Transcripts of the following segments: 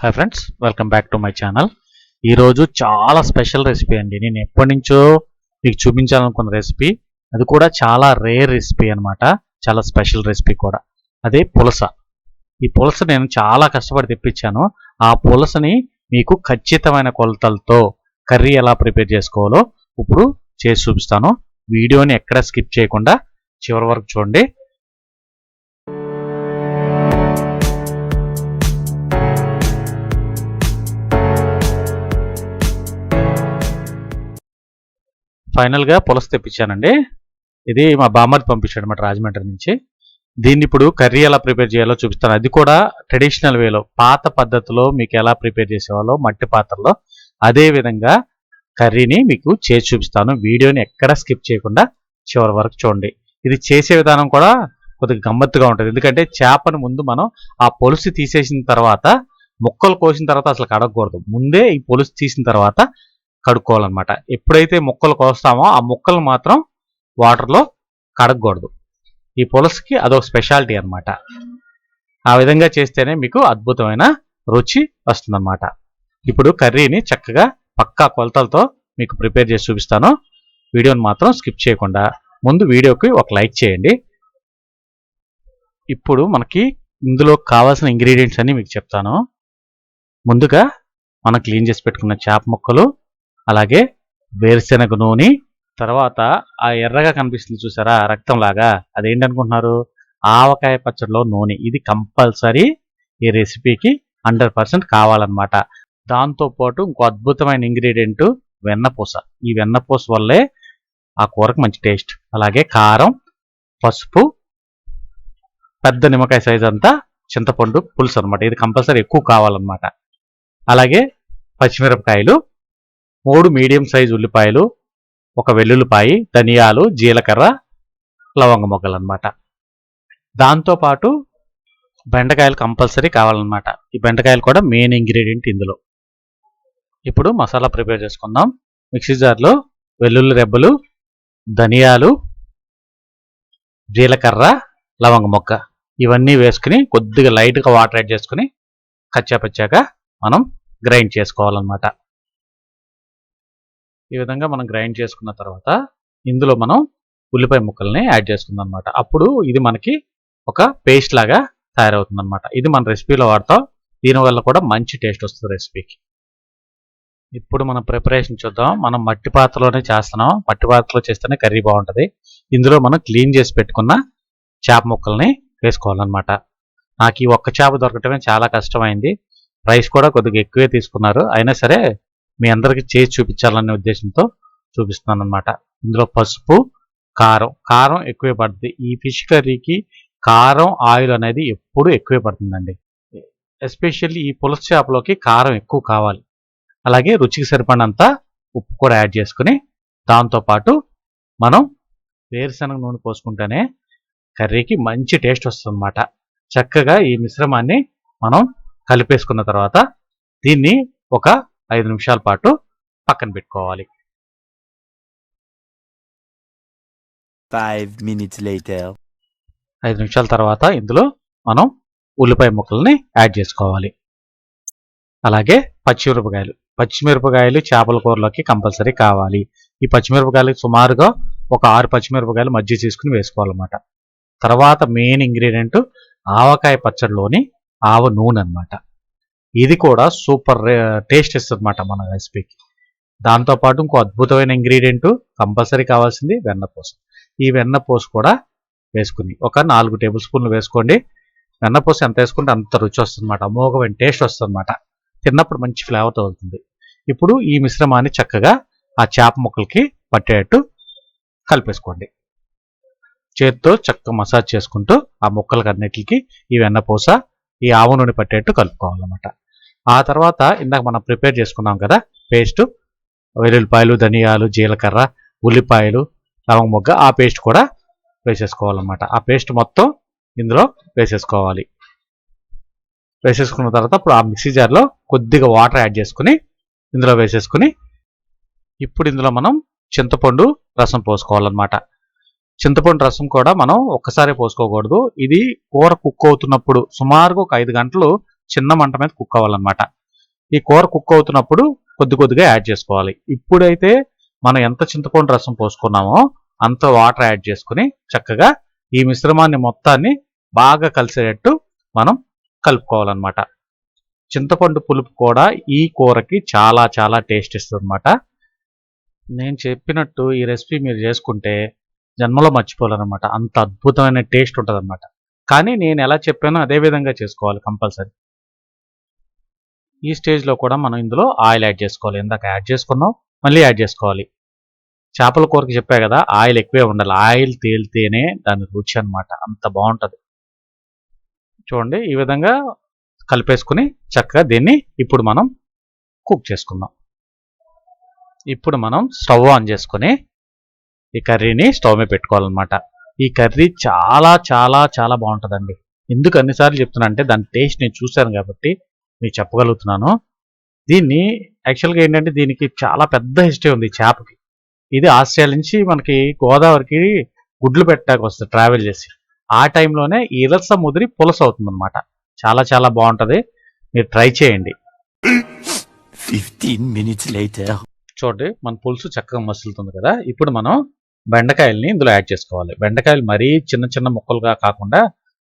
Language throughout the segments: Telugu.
Hi friends welcome back to my channel ఈరోజు చాలా స్పెషల్ రెసిపీ అండి. నేను ఎప్పటి నుంచో మీకు చూపించాలనుకున్న రెసిపీ అది కూడా చాలా రేర్ రెసిపీ అనమాట చాలా స్పెషల్ రెసిపీ కూడా. అదే పులస. ఈ పులస నేను చాలా కష్టపడి తెప్పించాను. ఆ పులసని మీకు ఖచ్చితమైన కొలతలతో కర్రీ ఎలా ప్రిపేర్ చేసుకోవాలో ఇప్పుడు చేసి చూపిస్తాను. వీడియోని ఎక్కడ స్కిప్ చేయకుండా చివరి వరకు చూడండి. ఫైనల్గా పులస తెప్పించానండి. ఇది మా బామ్మర్ది పంపించాడు అనమాట రాజమండ్రి నుంచి. దీన్ని ఇప్పుడు కర్రీ ఎలా ప్రిపేర్ చేయాలో చూపిస్తాను. అది కూడా ట్రెడిషనల్ వేలో పాత పద్ధతిలో మీకు ఎలా ప్రిపేర్ చేసేవాళ్ళో మట్టి పాత్రలో అదే విధంగా కర్రీని మీకు చేసి చూపిస్తాను. వీడియోని ఎక్కడ స్కిప్ చేయకుండా చివరి వరకు చూడండి. ఇది చేసే విధానం కూడా కొద్దిగా గమ్మత్తుగా ఉంటుంది. ఎందుకంటే చేపను ముందు మనం ఆ పొలుసు తీసేసిన తర్వాత ముక్కలు కోసిన తర్వాత అసలు కడగకూడదు. ముందే ఈ పొలుసు తీసిన తర్వాత కడుక్కోవాలన్నమాట. ఎప్పుడైతే ముక్కలు కోస్తామో ఆ ముక్కలు మాత్రం వాటర్లో కడగకూడదు. ఈ పులసకి అదొక స్పెషాలిటీ అనమాట ఆ విధంగా చేస్తేనే మీకు అద్భుతమైన రుచి వస్తుందన్నమాట. ఇప్పుడు కర్రీని చక్కగా పక్కా కొలతలతో మీకు ప్రిపేర్ చేసి చూపిస్తాను. వీడియోని మాత్రం స్కిప్ చేయకుండా ముందు వీడియోకి ఒక లైక్ చేయండి. ఇప్పుడు మనకి ఇందులో కావాల్సిన ఇంగ్రీడియంట్స్ అన్ని మీకు చెప్తాను. ముందుగా మనం క్లీన్ చేసి పెట్టుకున్న చేప ముక్కలు అలాగే వేరుశెనగ నూనె తర్వాత ఆ ఎర్రగా కనిపిస్తుంది చూసారా రక్తం లాగా అదేంటనుకుంటున్నారు? ఆవకాయ పచ్చడిలో నూనె. ఇది కంపల్సరీ ఈ రెసిపీకి హండ్రెడ్ పర్సెంట్ కావాలన్నమాట. దాంతో పాటు ఇంకో అద్భుతమైన ఇంగ్రీడియంట్ వెన్నపూస. ఈ వెన్నపూస వల్లే ఆ కూరకు మంచి టేస్ట్. అలాగే కారం పసుపు పెద్ద నిమ్మకాయ సైజ్ అంతా చింతపండు పులుసు అనమాట ఇది కంపల్సరీ ఎక్కువ కావాలన్నమాట. అలాగే పచ్చిమిరపకాయలు మూడు మీడియం సైజ్ ఉల్లిపాయలు ఒక వెల్లుల్లిపాయి ధనియాలు జీలకర్ర లవంగ మొగ్గలు అనమాట దాంతోపాటు బెండకాయలు కంపల్సరీ కావాలన్నమాట. ఈ బెండకాయలు కూడా మెయిన్ ఇంగ్రీడియంట్ ఇందులో. ఇప్పుడు మసాలా ప్రిపేర్ చేసుకుందాం. మిక్సీ జార్లో వెల్లుల్లి రెబ్బలు ధనియాలు జీలకర్ర లవంగ మొక్క ఇవన్నీ వేసుకుని కొద్దిగా లైట్గా వాటర్ యాడ్ చేసుకుని కచ్చాపచ్చాక మనం గ్రైండ్ చేసుకోవాలన్నమాట. ఈ విధంగా మనం గ్రైండ్ చేసుకున్న తర్వాత ఇందులో మనం ఉల్లిపాయ ముక్కల్ని యాడ్ చేసుకుందాం అనమాట అప్పుడు ఇది మనకి ఒక పేస్ట్ లాగా తయారవుతుంది అనమాట ఇది మన రెసిపీలో వాడతాం. దీనివల్ల కూడా మంచి టేస్ట్ వస్తుంది రెసిపీకి ఇప్పుడు మనం ప్రిపరేషన్ చూద్దాం. మనం మట్టి పాత్రలోనే చేస్తున్నాం. మట్టి పాత్రలో చేస్తేనే కర్రీ బాగుంటుంది. ఇందులో మనం క్లీన్ చేసి పెట్టుకున్న చేప ముక్కల్ని వేసుకోవాలన్నమాట నాకు ఈ ఒక్క చేప దొరకటమే చాలా కష్టమైంది. రైస్ కూడా కొద్దిగా ఎక్కువే తీసుకున్నారు. అయినా సరే మీ అందరికీ చేసి చూపించాలనే ఉద్దేశంతో చూపిస్తున్నాను అనమాట ఇందులో పసుపు కారం. కారం ఎక్కువే పడుతుంది. ఈ ఫిష్ కర్రీకి కారం ఆయిల్ అనేది ఎప్పుడు ఎక్కువే పడుతుందండి. ఎస్పెషల్లీ ఈ పులస చేపలోకి కారం ఎక్కువ కావాలి. అలాగే రుచికి సరిపడినంత ఉప్పు కూడా యాడ్ చేసుకుని దాంతోపాటు మనం వేరుశనగ నూనె పోసుకుంటేనే కర్రీకి మంచి టేస్ట్ వస్తుంది చక్కగా ఈ మిశ్రమాన్ని మనం కలిపేసుకున్న తర్వాత దీన్ని ఒక ఐదు నిమిషాల పాటు పక్కన పెట్టుకోవాలి. Five minutes later. ఐదు నిమిషాల తర్వాత ఇందులో మనం ఉల్లిపాయ ముక్కల్ని యాడ్ చేసుకోవాలి. అలాగే పచ్చిమిరపకాయలు. పచ్చిమిరపకాయలు చేపల కూరలోకి కంపల్సరీ కావాలి. ఈ పచ్చిమిరపకాయలు సుమారుగా ఒక ఆరు పచ్చిమిరపకాయలు మజ్జిగ తీసుకుని వేసుకోవాలన్నమాట. తర్వాత మెయిన్ ఇంగ్రీడియంట్ ఆవకాయ పచ్చడిలోని ఆవ నూనె అన్నమాట. ఇది కూడా సూపర్ టేస్ట్ ఇస్తుంది అనమాట మన రెసిపీకి. దాంతోపాటు ఇంకో అద్భుతమైన ఇంగ్రీడియంట్ కంపల్సరీ కావాల్సింది వెన్నపూస ఈ వెన్నపూస కూడా వేసుకుని ఒక నాలుగు టేబుల్ స్పూన్లు వేసుకోండి. వెన్నపూస ఎంత వేసుకుంటే అంత రుచి వస్తుందన్నమాట. అమోఘమైన టేస్ట్ వస్తుంది అనమాట తిన్నప్పుడు మంచి ఫ్లేవర్ తగులుతుంది. ఇప్పుడు ఈ మిశ్రమాన్ని చక్కగా ఆ చేప ముక్కలకి పట్టేటట్టు కలిపేసుకోండి. చేత్తో చక్కగా మసాజ్ చేసుకుంటూ ఆ ముక్కలకి అన్నిటికీ ఈ వెన్నపూస ఈ ఆవు నూనె పట్టేట్టు కలుపుకోవాలన్నమాట. ఆ తర్వాత ఇందాక మనం ప్రిపేర్ చేసుకున్నాం కదా పేస్ట్ వెల్లుల్లిపాయలు ధనియాలు జీలకర్ర ఉల్లిపాయలు లవంగ మొగ్గ ఆ పేస్ట్ కూడా వేసేసుకోవాలన్నమాట. ఆ పేస్ట్ మొత్తం ఇందులో వేసేసుకోవాలి. వేసేసుకున్న తర్వాత ఇప్పుడు ఆ మిక్సీ జార్లో కొద్దిగా వాటర్ యాడ్ చేసుకుని ఇందులో వేసేసుకుని ఇప్పుడు ఇందులో మనం చింతపండు రసం పోసుకోవాలన్నమాట. చింతపండు రసం కూడా మనం ఒక్కసారి పోసుకోకూడదు. ఇది కూర కుక్ అవుతున్నప్పుడు సుమారుగా ఒక ఐదు గంటలు చిన్న మంట మీద కుక్ అవ్వాలన్నమాట. ఈ కూర కుక్ అవుతున్నప్పుడు కొద్ది కొద్దిగా యాడ్ చేసుకోవాలి. ఇప్పుడైతే మనం ఎంత చింతపండు రసం పోసుకున్నామో అంత వాటర్ యాడ్ చేసుకుని చక్కగా ఈ మిశ్రమాన్ని మొత్తాన్ని బాగా కలిసేటట్టు మనం కలుపుకోవాలన్నమాట. చింతపండు పులుపు కూడా ఈ కూరకి చాలా చాలా టేస్ట్ ఇస్తుంది నేను చెప్పినట్టు ఈ రెసిపీ మీరు చేసుకుంటే జన్మలో మర్చిపోలేనమాట అంత అద్భుతమైన టేస్ట్ ఉంటుంది అనమాట కానీ నేను ఎలా చెప్పానో అదే విధంగా చేసుకోవాలి కంపల్సరీ. ఈ స్టేజ్లో కూడా మనం ఇందులో ఆయిల్ యాడ్ చేసుకోవాలి. ఇందాక యాడ్ చేసుకున్నాం మళ్ళీ యాడ్ చేసుకోవాలి. చేపల కూరకి చెప్పా కదా ఆయిల్ ఎక్కువే ఉండాలి. ఆయిల్ తేలితేనే దాని రుచి అనమాట అంత బాగుంటుంది. చూడండి ఈ విధంగా కలిపేసుకుని చక్కగా దీన్ని ఇప్పుడు మనం కుక్ చేసుకుందాం. ఇప్పుడు మనం స్టవ్ ఆన్ చేసుకుని ఈ కర్రీని స్టవ్ మీద పెట్టుకోవాలన్నమాట. ఈ కర్రీ చాలా చాలా చాలా బాగుంటుందండి. ఎందుకు అన్నిసార్లు చెప్తున్నా అంటే దాని టేస్ట్ నేను చూశాను కాబట్టి మీకు చెప్పగలుగుతున్నాను. దీన్ని యాక్చువల్గా ఏంటంటే దీనికి చాలా పెద్ద హిస్టరీ ఉంది చేపకి. ఇది ఆస్ట్రేలియా నుంచి మనకి గోదావరికి గుడ్లు పెట్టడానికి వస్తుంది ట్రావెల్ చేసి. ఆ టైంలోనే ఈ ఇలస ముదిరి పులస అవుతుంది అనమాట చాలా చాలా బాగుంటుంది. మీరు ట్రై చేయండి. 15 minutes later. చూడండి మన పులుసు చక్కగా మసులుతుంది కదా. ఇప్పుడు మనం బెండకాయల్ని ఇందులో యాడ్ చేసుకోవాలి. బెండకాయలు మరీ చిన్న చిన్న ముక్కలుగా కాకుండా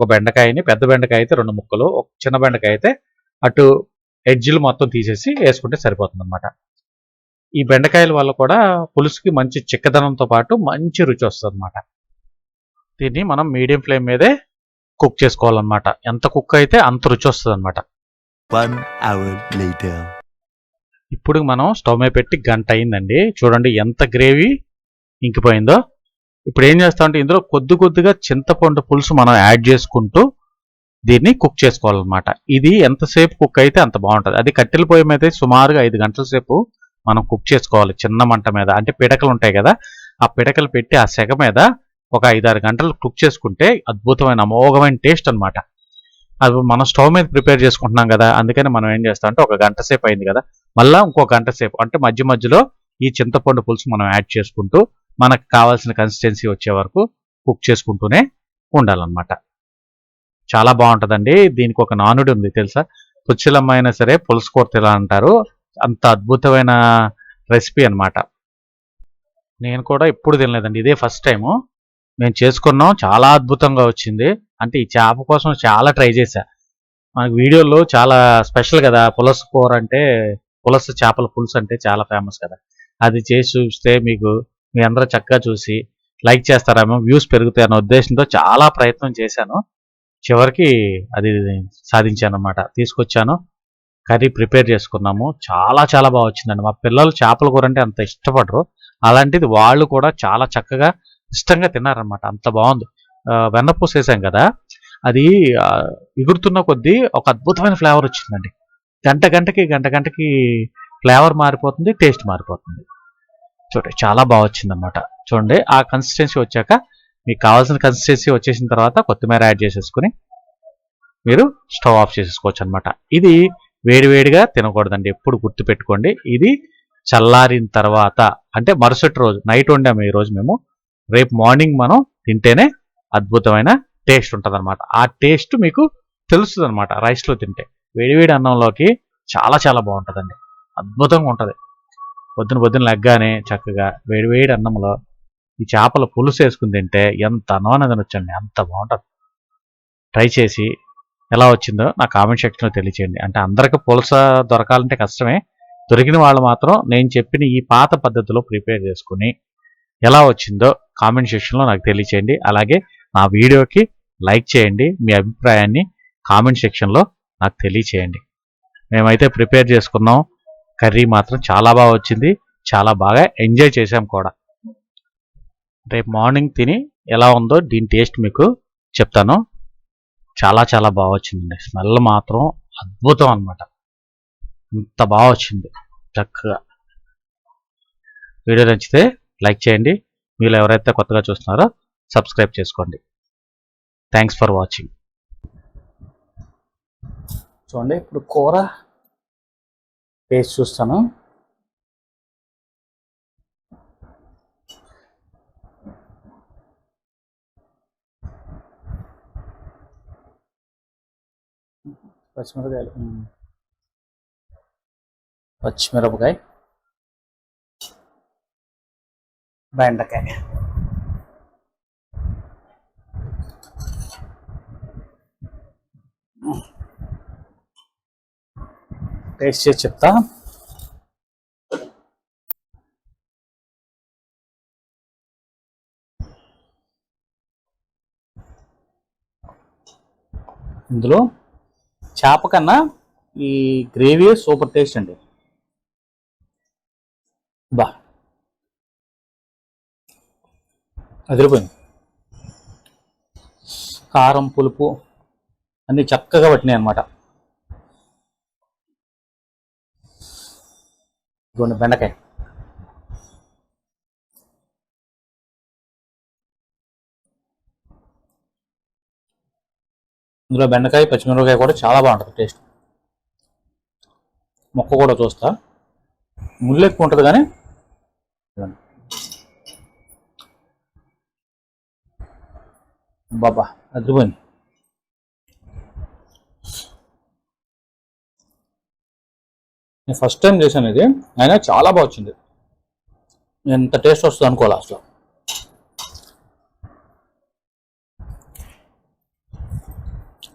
ఒక బెండకాయని పెద్ద బెండకాయ అయితే రెండు ముక్కలు ఒక చిన్న బెండకాయ అయితే అటు ఎడ్జిలు మొత్తం తీసేసి వేసుకుంటే సరిపోతుంది అనమాట ఈ బెండకాయల వల్ల కూడా పులుసుకి మంచి చిక్కదనంతో పాటు మంచి రుచి వస్తుంది అనమాట దీన్ని మనం మీడియం ఫ్లేమ్ మీదే కుక్ చేసుకోవాలన్నమాట. ఎంత కుక్ అయితే అంత రుచి వస్తుంది అనమాట. ఇప్పుడు మనం స్టవ్ మీద పెట్టి గంట అయిందండి. చూడండి ఎంత గ్రేవీ ఇంకిపోయిందో? ఇప్పుడు ఏం చేస్తామంటే ఇందులో కొద్ది కొద్దిగా చింతపండు పులుసు మనం యాడ్ చేసుకుంటూ దీన్ని కుక్ చేసుకోవాలన్నమాట. ఇది ఎంతసేపు కుక్ అయితే అంత బాగుంటుంది. అది కట్టెల పొయ్యి మీద సుమారుగా ఐదు గంటల సేపు మనం కుక్ చేసుకోవాలి చిన్న మంట మీద. అంటే పిడకలు ఉంటాయి కదా ఆ పిడకలు పెట్టి ఆ సెగ మీద ఒక ఐదారు గంటలు కుక్ చేసుకుంటే అద్భుతమైన అమోఘమైన టేస్ట్ అనమాట అది మనం స్టవ్ మీద ప్రిపేర్ చేసుకుంటున్నాం కదా అందుకని మనం ఏం చేస్తాం అంటే ఒక గంట సేపు అయింది కదా మళ్ళీ ఇంకో గంట సేపు. అంటే మధ్య మధ్యలో ఈ చింతపండు పులుసు మనం యాడ్ చేసుకుంటూ మనకు కావాల్సిన కన్సిస్టెన్సీ వచ్చే వరకు కుక్ చేసుకుంటూనే ఉండాలన్నమాట. చాలా బాగుంటుందండి. దీనికి ఒక నానుడి ఉంది తెలుసా? పుచ్చిలమ్మ అయినా సరే పులుసు కూర తిలా అంటారు? అంత అద్భుతమైన రెసిపీ అనమాట నేను కూడా ఎప్పుడు తినలేదండి. ఇదే ఫస్ట్ టైము మేము చేసుకున్నాం. చాలా అద్భుతంగా వచ్చింది. అంటే ఈ చేప కోసం చాలా ట్రై చేశా. మనకి వీడియోలో చాలా స్పెషల్ కదా. పులస కూర అంటే పులస చేపల పులుసు అంటే చాలా ఫేమస్ కదా. అది చేసి చూస్తే మీకు మీ అందరూ చక్కగా చూసి లైక్ చేస్తారేమో వ్యూస్ పెరుగుతాయి అన్న ఉద్దేశంతో చాలా ప్రయత్నం చేశాను. చివరికి అది సాధించాను అనమాట తీసుకొచ్చాను. కర్రీ ప్రిపేర్ చేసుకున్నాము. చాలా చాలా బాగా వచ్చిందండి. మా పిల్లలు చేపల కూర అంటే అంత ఇష్టపడరు. అలాంటిది వాళ్ళు కూడా చాలా చక్కగా ఇష్టంగా తిన్నారనమాట అంత బాగుంది. వెన్నపూస వేసాం కదా అది ఎగురుతున్న కొద్దీ ఒక అద్భుతమైన ఫ్లేవర్ వచ్చిందండి. గంట గంటకి గంట గంటకి ఫ్లేవర్ మారిపోతుంది టేస్ట్ మారిపోతుంది. చూడండి చాలా బాగా వచ్చింది అనమాట చూడండి ఆ కన్సిస్టెన్సీ వచ్చాక మీకు కావాల్సిన కన్సిస్టెన్సీ వచ్చేసిన తర్వాత కొత్తిమీర యాడ్ చేసేసుకుని మీరు స్టవ్ ఆఫ్ చేసేసుకోవచ్చు అనమాట ఇది వేడివేడిగా తినకూడదండి ఎప్పుడు గుర్తుపెట్టుకోండి. ఇది చల్లారిన తర్వాత అంటే మరుసటి రోజు నైట్ వండాము ఈ రోజు మేము. రేపు మార్నింగ్ మనం తింటేనే అద్భుతమైన టేస్ట్ ఉంటుంది అనమాట ఆ టేస్ట్ మీకు తెలుస్తుంది అనమాట రైస్లో తింటే. వేడివేడి అన్నంలోకి చాలా చాలా బాగుంటుందండి. అద్భుతంగా ఉంటుంది. పొద్దున పొద్దున లెగ్గానే చక్కగా వేడివేడి అన్నంలో ఈ చేపల పులుసు వేసుకుని తింటే ఎంత అన్నం తినొచ్చండి అంత బాగుంటుంది. ట్రై చేసి ఎలా వచ్చిందో నా కామెంట్ సెక్షన్లో తెలియచేయండి. అంటే అందరికి పులస దొరకాలంటే కష్టమే దొరికిన వాళ్ళు మాత్రం నేను చెప్పిన ఈ పాత పద్ధతిలో ప్రిపేర్ చేసుకుని ఎలా వచ్చిందో కామెంట్ సెక్షన్లో నాకు తెలియచేయండి. అలాగే నా వీడియోకి లైక్ చేయండి మీ అభిప్రాయాన్ని కామెంట్ సెక్షన్లో నాకు తెలియచేయండి. మేమైతే ప్రిపేర్ చేసుకున్నాం. కర్రీ మాత్రం చాలా బాగా వచ్చింది. చాలా బాగా ఎంజాయ్ చేసాం కూడా. రేపు మార్నింగ్ తిని ఎలా ఉందో దీని టేస్ట్ మీకు చెప్తాను. చాలా చాలా బాగా వచ్చిందండి. స్మెల్ మాత్రం అద్భుతం అనమాట ఇంత బాగా వచ్చింది. చక్కగా. వీడియో నచ్చితే లైక్ చేయండి. మీరు ఎవరైతే కొత్తగా చూస్తున్నారో సబ్స్క్రైబ్ చేసుకోండి. Thanks for watching. చూడండి ఇప్పుడు కూర పేజ్ చూస్తాను. పచ్చిమిరపకాయలు. పచ్చిమిరపకాయ. బెండకాయ. టేస్ట్ చేసి చెప్తా. ఇందులో చేప కన్నా ఈ గ్రేవీ సూపర్ టేస్ట్ అండి. బా. అదిరిపోయింది. కారం పులుపు అన్నీ చక్కగా పట్టినాయి అన్నమాట. ఇదిగోండి బెండకాయ. ఇందులో బెండకాయ పచ్చిమిరపకాయ కూడా చాలా బాగుంటుంది టేస్ట్. మొక్క కూడా చూస్తా. ముళ్ళు ఎక్కువ ఉంటుంది కానీ బాబా అదిరిపోయింది. నేను ఫస్ట్ టైం చేశాను ఇది అయినా చాలా బాగా వచ్చింది. ఎంత టేస్ట్ వస్తుంది అనుకోవాలి అసలు.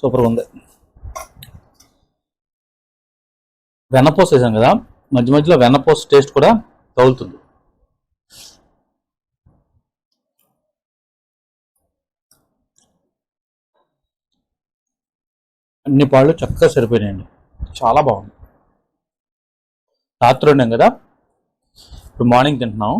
సూపర్గా ఉంది. వెన్నపోస్ వేసాం కదా. మధ్య మధ్యలో వెన్నపోస్ టేస్ట్ కూడా తగులుతుంది. అన్ని పాళ్ళు చక్కగా సరిపోయినాయండి. చాలా బాగుంది. రాత్రి వండాం కదా? ఇప్పుడు మార్నింగ్ తింటున్నాం.